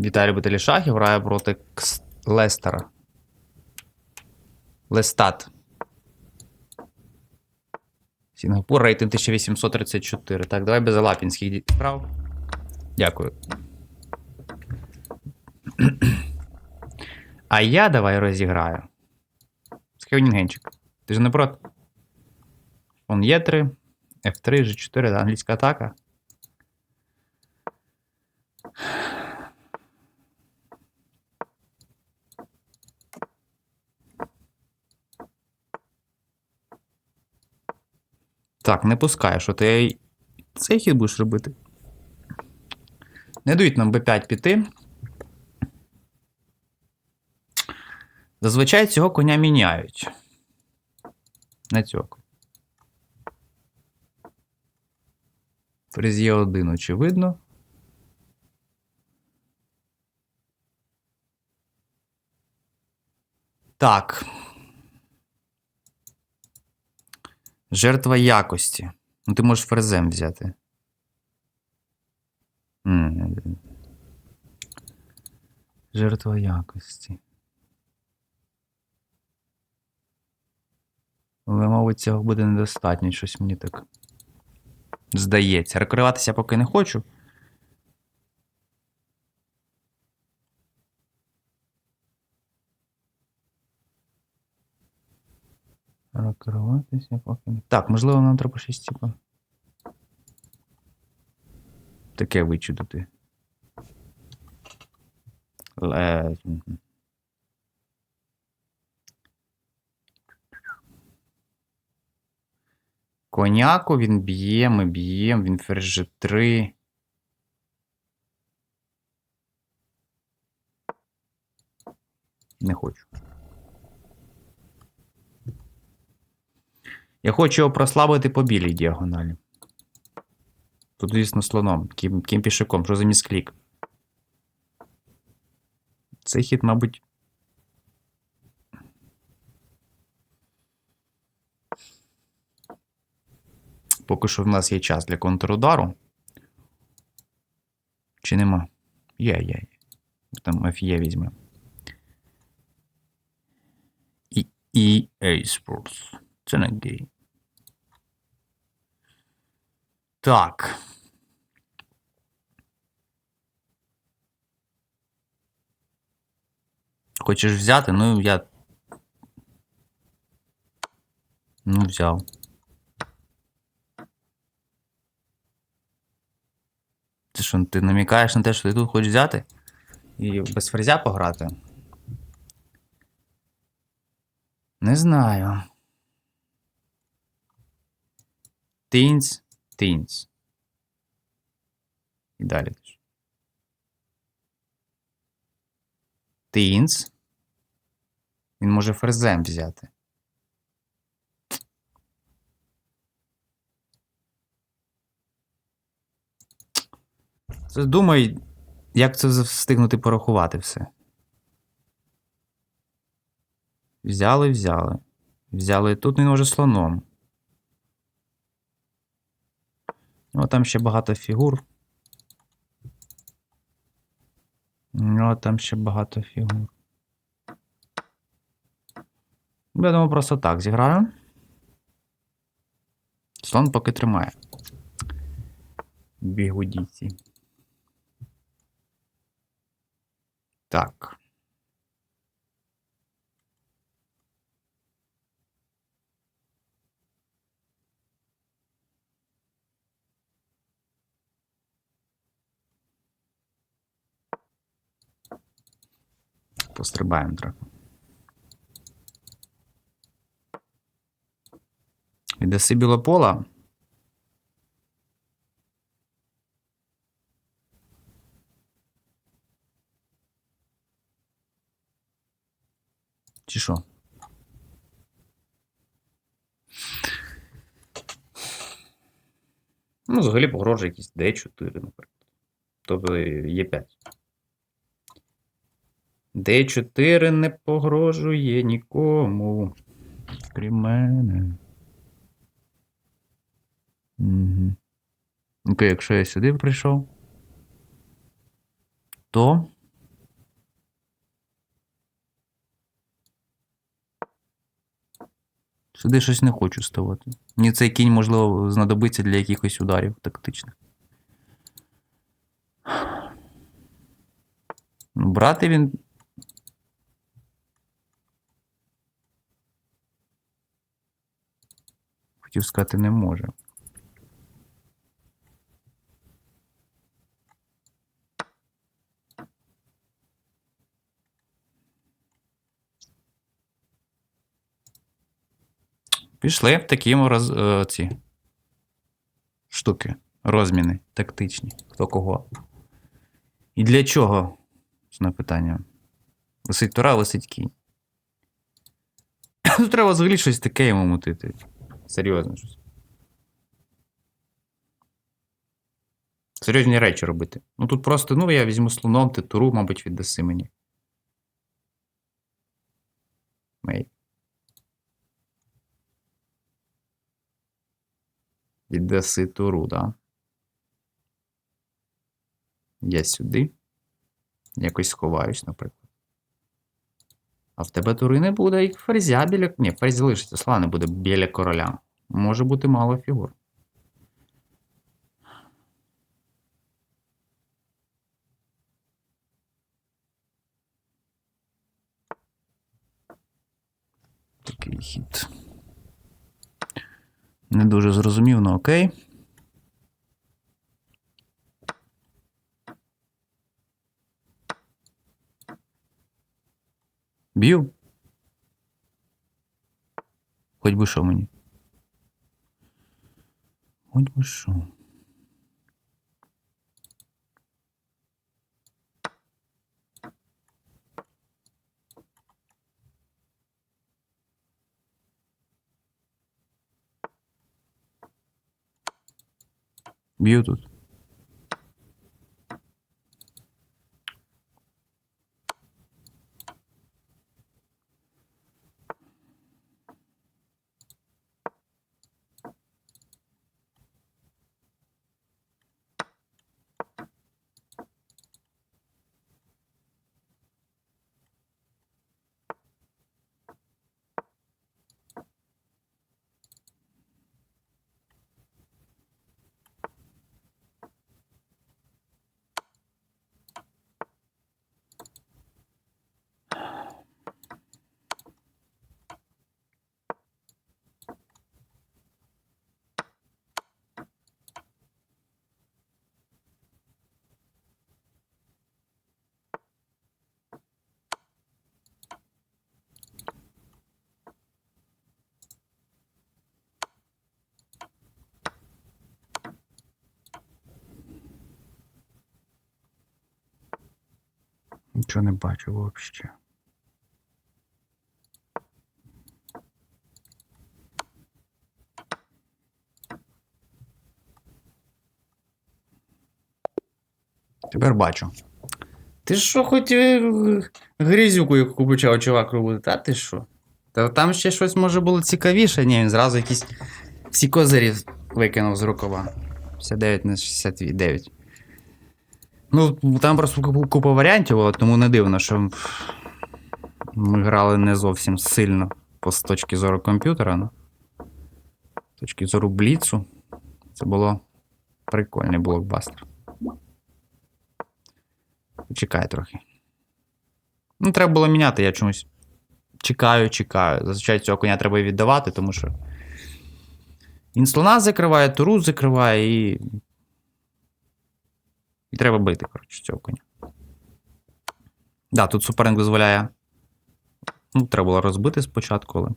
Віталій любителі шахів грає проти Кс... Лестера. Лестат. Сінгапур, рейтинг 1834. Так, давай без лапінських ді- справ. Дякую. А я давай розіграю. Схевнінгенчик. Ти ж не проти? Фон Є3, F3, G4, англійська атака. Так, не пускай, що ти цей хід будеш робити. Не дають нам b5 піти. Зазвичай цього коня міняють. На цього. Фріз є один, очевидно. Так. Жертва якості. Ну, ти можеш фрезем взяти. Жертва якості. Але, мабуть, цього буде недостатньо, щось мені так. Здається. Рекриватися поки не хочу. Рекоруватися поки. Так, можливо, нам треба щось типу. Таке вичудити. Ле... Коняку він б'є, ми б'ємо, він ферзь 3. Не хочу. Я хочу його прослабити по білій діагоналі. Тут, звісно, слоном. Ким, ким пішаком, що за місклік? Цей хід, мабуть. Поки що в нас є час для контрудару. Чи нема? Є, є. Там FE візьме. І EA Sports. Це не гей. Так. Хочеш взяти? Ну, я. Ну, взяв. Ти що, ти намікаєш на те, що ти тут хочеш взяти? І без фрезя пограти? Не знаю. Тінц, тінц. І далі. Тінц. Він може фрезем взяти. Думай, як це встигнути порахувати все. Взяли, взяли. Взяли тут він може слоном. Ну, там ще багато фігур. Ну, там ще багато фігур. Я просто так зіграю. Слон поки тримає. Бігудіці. Так. пострибаємо трохи. Віддаси білопола. Чи що? Ну, взагалі погрожує якісь D4, наприклад. Тобто є 5. Д4 не погрожує нікому. Крім мене. Угу. Окей, якщо я сюди прийшов, то. Сюди щось не хочу ставати. Мені цей кінь, можливо, знадобиться для якихось ударів тактичних. Ну, брати він Хотів сказати, не може. Пішли такі роз, е, ці штуки. Розміни тактичні. Хто кого. І для чого? Основне питання. Висить тура, висить кінь. Тут треба взагалі щось таке йому мутити. Серйозно щось. Серйозні речі робити. Ну тут просто, ну я візьму слоном, ти туру, мабуть, віддаси мені. Мей. Віддаси туру, да? Я сюди. Якось сховаюсь, наприклад. А в тебе тури не буде, і ферзя біля. Ні, ферзь залишиться, слава не буде біля короля. Може бути мало фігур. Такий хід. Не дуже зрозумів, але окей. Б'ю. Хоч би що мені. Хоч би що. Б'ю тут. Нічого не бачу взагалі. Тепер бачу. Ти що хоч е, грізюку яку почав чувак робити? Та ти що? Та там ще щось може було цікавіше. Ні, він зразу якісь всі козирі викинув з рукава. 59 на 69. Ну, там просто купа- варіантів, було, тому не дивно, що ми грали не зовсім сильно з точки зору комп'ютера. Ну. З точки зору Бліцу. Це було прикольний блокбастер. Чекай трохи. Ну, треба було міняти, я чомусь. Чекаю, чекаю. Зазвичай цього коня треба віддавати, тому що. Він слона закриває, туру закриває і. І треба бити, коротше, цього коня. Да, тут суперник дозволяє. Ну, треба було розбити спочатку, але.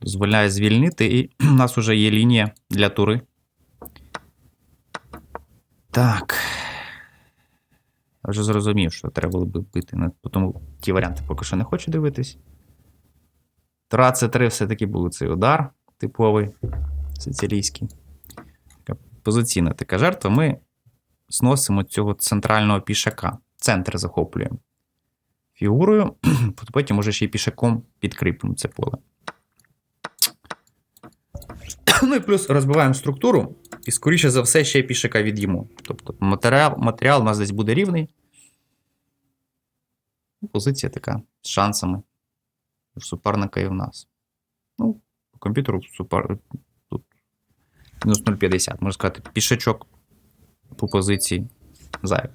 Дозволяє звільнити, і у нас вже є лінія для тури. Так. Я вже зрозумів, що треба було б бити. Тому ті варіанти поки що не хочу дивитись. Тура С3 все-таки був цей удар типовий сицилійський. Позиційна така жертва. Ми зносимо цього центрального пішака. Центр захоплюємо фігурою, потім уже ще й пішаком підкріпимо це поле. Ну і плюс розбиваємо структуру, і, скоріше за все, ще пішака від'їмо. Тобто матеріал, матеріал у нас десь буде рівний. Позиція така з шансами. У суперника і в нас. Ну, по комп'ютеру супер. Тут мінус 0,50. Можна сказати, пішачок по позиції зайв.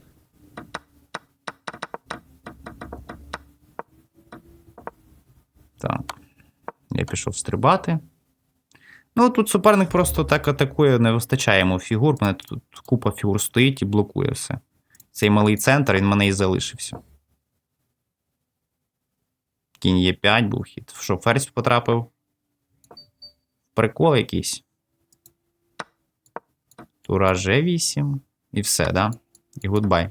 Так. Я пішов стрибати. Ну, тут суперник просто так атакує, не вистачає йому фігур. Мене тут купа фігур стоїть і блокує все. Цей малий центр, він мене і залишився. Кінь є 5 був хід. Що, ферзь потрапив? Прикол якийсь. Тура G8. І все, да? І гудбай.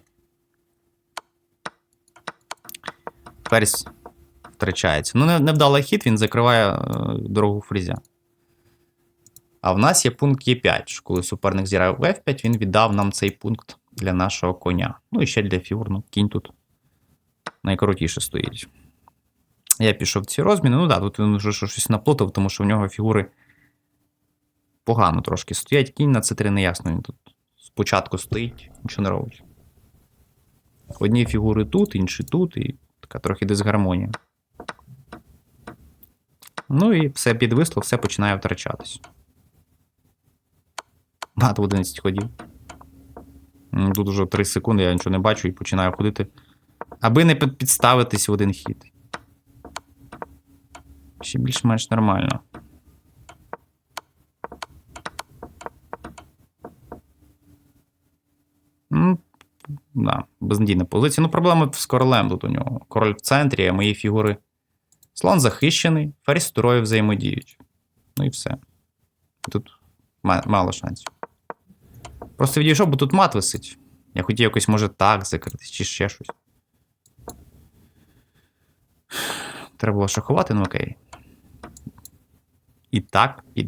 Ферзь втрачається. Ну, не- невдалий хід, він закриває е, дорогу фрізя. А в нас є пункт Е5. що Коли суперник зіграє в F5, він віддав нам цей пункт для нашого коня. Ну і ще для фігур. Ну, кінь тут найкрутіше стоїть. Я пішов ці розміни. Ну так, да, тут він вже щось наплутав, тому що в нього фігури погано трошки стоять. Кінь на c3 не ясно. Він тут спочатку стоїть, нічого не робить. Одні фігури тут, інші тут, і така трохи дисгармонія. Ну і все підвисло, все починає втрачатись. Багато 11 ходів. Тут уже 3 секунди, я нічого не бачу і починаю ходити. Аби не підставитись в один хід. Ще більш-менш нормально. Ну, да, безнадійна позиція. Ну, проблема з королем тут у нього. Король в центрі, а мої фігури. Слон захищений, ферзь з турою взаємодіють. Ну і все. Тут мало шансів. Просто відійшов, бо тут мат висить. Я хотів якось, може, так закрити, чи ще щось. Треба було шахувати, ну окей. І так, і